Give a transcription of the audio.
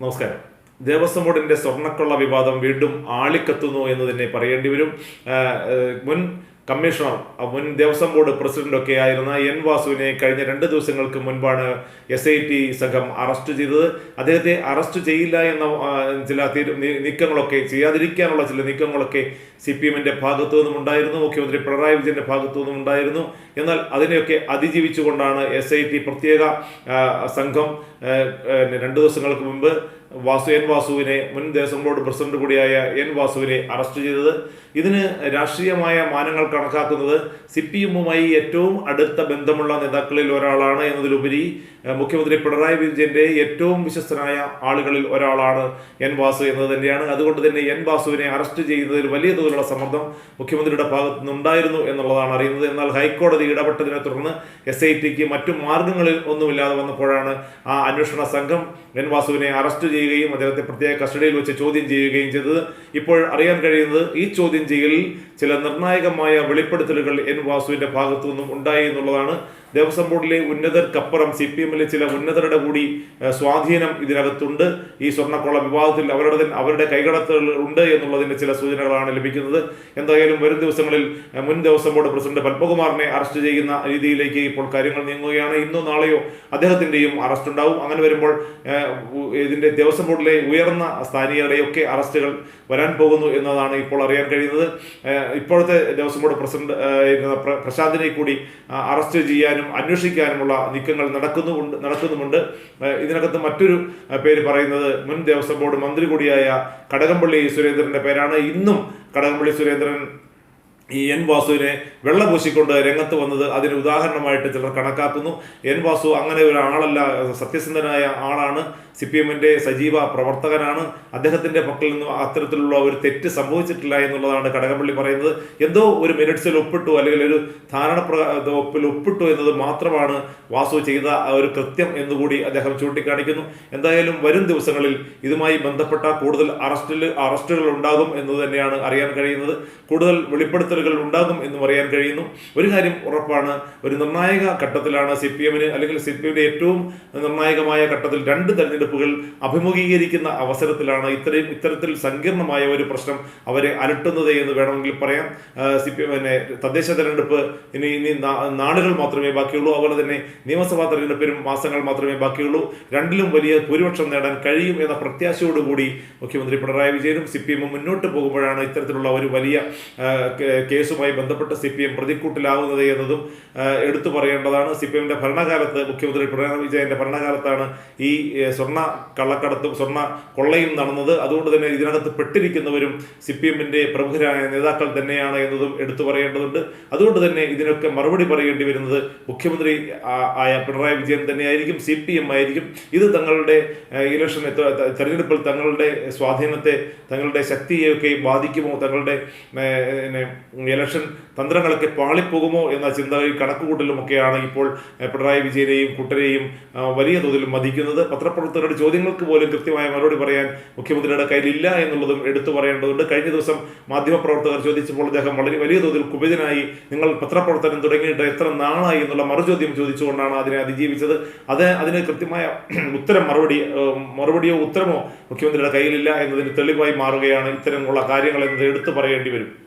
നമസ്കാരം. ദേവസ്വം ബോർഡിന്റെ സ്വർണക്കൊള്ള വിവാദം വീണ്ടും ആളിക്കത്തുന്നു എന്ന് തന്നെ പറയേണ്ടി വരും. മുൻ കമ്മീഷണർ മുൻ ദേവസ്വം ബോർഡ് പ്രസിഡന്റ് ഒക്കെ ആയിരുന്ന എൻ വാസുവിനെ കഴിഞ്ഞ രണ്ട് ദിവസങ്ങൾക്ക് മുൻപാണ് എസ് ഐ ടി സംഘം അറസ്റ്റ് ചെയ്തത്. അദ്ദേഹത്തെ അറസ്റ്റ് ചെയ്യില്ല എന്ന ചില നീക്കങ്ങളൊക്കെ ചെയ്യാതിരിക്കാനുള്ള ചില നീക്കങ്ങളൊക്കെ സി പി എമ്മിന്റെ ഭാഗത്തു നിന്നും ഉണ്ടായിരുന്നു. മുഖ്യമന്ത്രി പിണറായി വിജയന്റെ ഭാഗത്തു നിന്നും ഉണ്ടായിരുന്നു. എന്നാൽ അതിനെയൊക്കെ അതിജീവിച്ചുകൊണ്ടാണ് എസ് ഐ ടി പ്രത്യേക സംഘം രണ്ട് ദിവസങ്ങൾക്ക് മുമ്പ് വാസു എൻ വാസുവിനെ മുൻ ദേവസ്വം ബോർഡ് പ്രസിഡന്റ് കൂടിയായ എൻ വാസുവിനെ അറസ്റ്റ് ചെയ്തത്. ഇതിന് രാഷ്ട്രീയമായ മാനങ്ങൾ കണക്കാക്കുന്നത് സി പി എമ്മുമായി ഏറ്റവും അടുത്ത ബന്ധമുള്ള നേതാക്കളിൽ ഒരാളാണ് എന്നതിലുപരി മുഖ്യമന്ത്രി പിണറായി വിജയന്റെ ഏറ്റവും വിശ്വസ്തനായ ആളുകളിൽ ഒരാളാണ് എൻ വാസു എന്നത് തന്നെയാണ്. അതുകൊണ്ട് തന്നെ എൻ വാസുവിനെ അറസ്റ്റ് ചെയ്യുന്നതിൽ വലിയ തോതിലുള്ള സമ്മർദ്ദം മുഖ്യമന്ത്രിയുടെ ഭാഗത്തു നിന്നുണ്ടായിരുന്നു എന്നുള്ളതാണ് അറിയുന്നത്. എന്നാൽ ഹൈക്കോടതി ഇടപെട്ടതിനെ തുടർന്ന് എസ് ഐ ടിക്ക് മറ്റു മാർഗങ്ങളിൽ ഒന്നുമില്ലാതെ വന്നപ്പോഴാണ് ആ അന്വേഷണ സംഘം എൻ വാസുവിനെ അറസ്റ്റ് ചെയ്യുകയും അദ്ദേഹത്തെ പ്രത്യേക കസ്റ്റഡിയിൽ വെച്ച് ചോദ്യം ചെയ്യുകയും ചെയ്തത്. ഇപ്പോൾ അറിയാൻ കഴിയുന്നത് ഈ ചോദ്യം ചെയ്യലിൽ ചില നിർണായകമായ വെളിപ്പെടുത്തലുകൾ എൻ വാസുവിന്റെ ഭാഗത്തു നിന്നും ഉണ്ടായി എന്നുള്ളതാണ്. ദേവസ്വം ബോർഡിലെ ഉന്നതർക്കപ്പുറം സി പി എമ്മിലെ ചില ഉന്നതരുടെ കൂടി സ്വാധീനം ഇതിനകത്തുണ്ട്. ഈ സ്വർണക്കൊള്ള വിവാദത്തിൽ അവരുടെ അവരുടെ കൈകടത്തുകൾ ഉണ്ട് എന്നുള്ളതിന്റെ ചില സൂചനകളാണ് ലഭിക്കുന്നത്. എന്തായാലും വരും ദിവസങ്ങളിൽ മുൻ ദേവസ്വം ബോർഡ് പ്രസിഡന്റ് പത്മകുമാറിനെ അറസ്റ്റ് ചെയ്യുന്ന രീതിയിലേക്ക് ഇപ്പോൾ കാര്യങ്ങൾ നീങ്ങുകയാണ്. ഇന്നോ നാളെയോ അദ്ദേഹത്തിന്റെയും അറസ്റ്റ് ഉണ്ടാവും. അങ്ങനെ വരുമ്പോൾ ഇതിന്റെ ദേവസ്വം ബോർഡിലെ ഉയർന്ന സ്ഥാനീയരുടെയൊക്കെ അറസ്റ്റുകൾ വരാൻ പോകുന്നു എന്നതാണ് ഇപ്പോൾ അറിയാൻ കഴിയുന്നത്. ഇപ്പോഴത്തെ ദേവസ്വം ബോർഡ് പ്രസിഡന്റ് ഏഹ്, ഇരുന്ന പ്രശാന്തിനെ കൂടി അറസ്റ്റ് ചെയ്യാനും അന്വേഷിക്കാനുമുള്ള നീക്കങ്ങൾ നടക്കുന്നുമുണ്ട് നടക്കുന്നുമുണ്ട്. ഇതിനകത്ത് മറ്റൊരു പേര് പറയുന്നത് മുൻ ദേവസ്വം ബോർഡ് മന്ത്രി കൂടിയായ കടകംപള്ളി സുരേന്ദ്രന്റെ പേരാണ്. ഇന്നും കടകംപള്ളി സുരേന്ദ്രൻ ഈ എൻ വാസുവിനെ വെള്ളപൂശിക്കൊണ്ട് രംഗത്ത് വന്നത് അതിന് ഉദാഹരണമായിട്ട് ചിലർ കണക്കാക്കുന്നു. എൻ വാസു അങ്ങനെ ഒരു ആളല്ല സത്യസന്ധനായ ആളാണ്. സി പി എമ്മിന്റെ സജീവ പ്രവർത്തകനാണ്. അദ്ദേഹത്തിന്റെ പക്കൽ നിന്നും അത്തരത്തിലുള്ള ഒരു തെറ്റ് സംഭവിച്ചിട്ടില്ല എന്നുള്ളതാണ് കടകംപള്ളി പറയുന്നത്. എന്തോ ഒരു മിനിറ്റ്സിൽ ഒപ്പിട്ടു അല്ലെങ്കിൽ ഒരു ധാരണ ഒപ്പിൽ ഒപ്പിട്ടു എന്നത് മാത്രമാണ് വാസു ചെയ്ത ഒരു കൃത്യം എന്നുകൂടി അദ്ദേഹം ചൂണ്ടിക്കാണിക്കുന്നു. എന്തായാലും വരും ദിവസങ്ങളിൽ ഇതുമായി ബന്ധപ്പെട്ട കൂടുതൽ അറസ്റ്റിൽ അറസ്റ്റുകൾ ഉണ്ടാകും എന്ന് തന്നെയാണ് അറിയാൻ കഴിയുന്നത്. കൂടുതൽ വെളിപ്പെടുത്തലുകൾ ഉണ്ടാകും എന്നും അറിയാൻ കഴിയുന്നു. ഒരു കാര്യം ഉറപ്പാണ് ഒരു നിർണായക ഘട്ടത്തിലാണ് സി പി എമ്മിന് അല്ലെങ്കിൽ സി പി എമ്മിന്റെ ഏറ്റവും നിർണായകമായ ഘട്ടത്തിൽ രണ്ട് തെരഞ്ഞെടുപ്പുകൾ അഭിമുഖീകരിക്കുന്ന അവസരത്തിലാണ് ഇത്രയും ഇത്തരത്തിൽ സങ്കീർണമായ ഒരു പ്രശ്നം അവരെ അലട്ടുന്നത് എന്ന് വേണമെങ്കിൽ പറയാം. സി പി എമ്മിനെ തദ്ദേശ തെരഞ്ഞെടുപ്പ് ഇനി ഇനി നാളുകൾ മാത്രമേ ബാക്കിയുള്ളൂ. അതുപോലെ തന്നെ നിയമസഭാ തെരഞ്ഞെടുപ്പിനും മാസങ്ങൾ മാത്രമേ ബാക്കിയുള്ളൂ. രണ്ടിലും വലിയ ഭൂരിപക്ഷം നേടാൻ കഴിയും എന്ന പ്രത്യാശയോടുകൂടി മുഖ്യമന്ത്രി പിണറായി വിജയനും സി പി എമ്മും മുന്നോട്ട് പോകുമ്പോഴാണ് ഇത്തരത്തിലുള്ള ഒരു വലിയ കേസുമായി ബന്ധപ്പെട്ട് സി പി എം പ്രതിക്കൂട്ടിലാവുന്നത് എന്നതും എടുത്തു പറയേണ്ടതാണ്. സി പി എമ്മിന്റെ ഭരണകാലത്ത് മുഖ്യമന്ത്രി പിണറായി വിജയന്റെ ഭരണകാലത്താണ് ഈ സ്വർണ കള്ളക്കടത്തും സ്വർണ കൊള്ളയും നടന്നത്. അതുകൊണ്ട് തന്നെ ഇതിനകത്ത് പെട്ടിരിക്കുന്നവരും സി പി എമ്മിന്റെ പ്രമുഖരായ നേതാക്കൾ തന്നെയാണ് എന്നതും എടുത്തു പറയേണ്ടതുണ്ട്. അതുകൊണ്ട് തന്നെ ഇതിനൊക്കെ മറുപടി പറയേണ്ടി വരുന്നത് മുഖ്യമന്ത്രി ആയ പിണറായി വിജയൻ തന്നെയായിരിക്കും സി പി എം ആയിരിക്കും. ഇത് തങ്ങളുടെ ഇലക്ഷൻ തെരഞ്ഞെടുപ്പിൽ തങ്ങളുടെ സ്വാധീനത്തെ തങ്ങളുടെ ശക്തിയെയൊക്കെ ബാധിക്കുമോ? തങ്ങളുടെ ഇലക്ഷൻ തന്ത്രങ്ങളൊക്കെ പാളിപ്പോകുമോ എന്ന ചിന്തയിൽ കണക്കുകൂട്ടലുമൊക്കെയാണ് ഇപ്പോൾ പിണറായി വിജയനെയും കുട്ടരെയും വലിയ തോതിൽ മതിക്കുന്നത് പത്രപ്രവർത്തകരുടെ ചോദ്യങ്ങൾക്ക് പോലും കൃത്യമായ മറുപടി പറയാൻ മുഖ്യമന്ത്രിയുടെ കയ്യിലില്ല എന്നുള്ളതും എടുത്തു പറയേണ്ടതുണ്ട്. കഴിഞ്ഞ ദിവസം മാധ്യമപ്രവർത്തകർ ചോദിച്ചപ്പോൾ അദ്ദേഹം വളരെ വലിയ തോതിൽ കുപിതനായി നിങ്ങൾ പത്രപ്രവർത്തനം തുടങ്ങിയിട്ട് എത്ര നാളായി? എന്നുള്ള മറുചോദ്യം ചോദിച്ചുകൊണ്ടാണ് അതിനെ അതിജീവിച്ചത്. അത് അതിന് കൃത്യമായ ഉത്തരം മറുപടി മറുപടിയോ ഉത്തരമോ മുഖ്യമന്ത്രിയുടെ കയ്യിലില്ല എന്നതിന് തെളിവായി മാറുകയാണ് ഇത്തരമുള്ള കാര്യങ്ങൾ എന്നത് എടുത്തു പറയേണ്ടി വരും.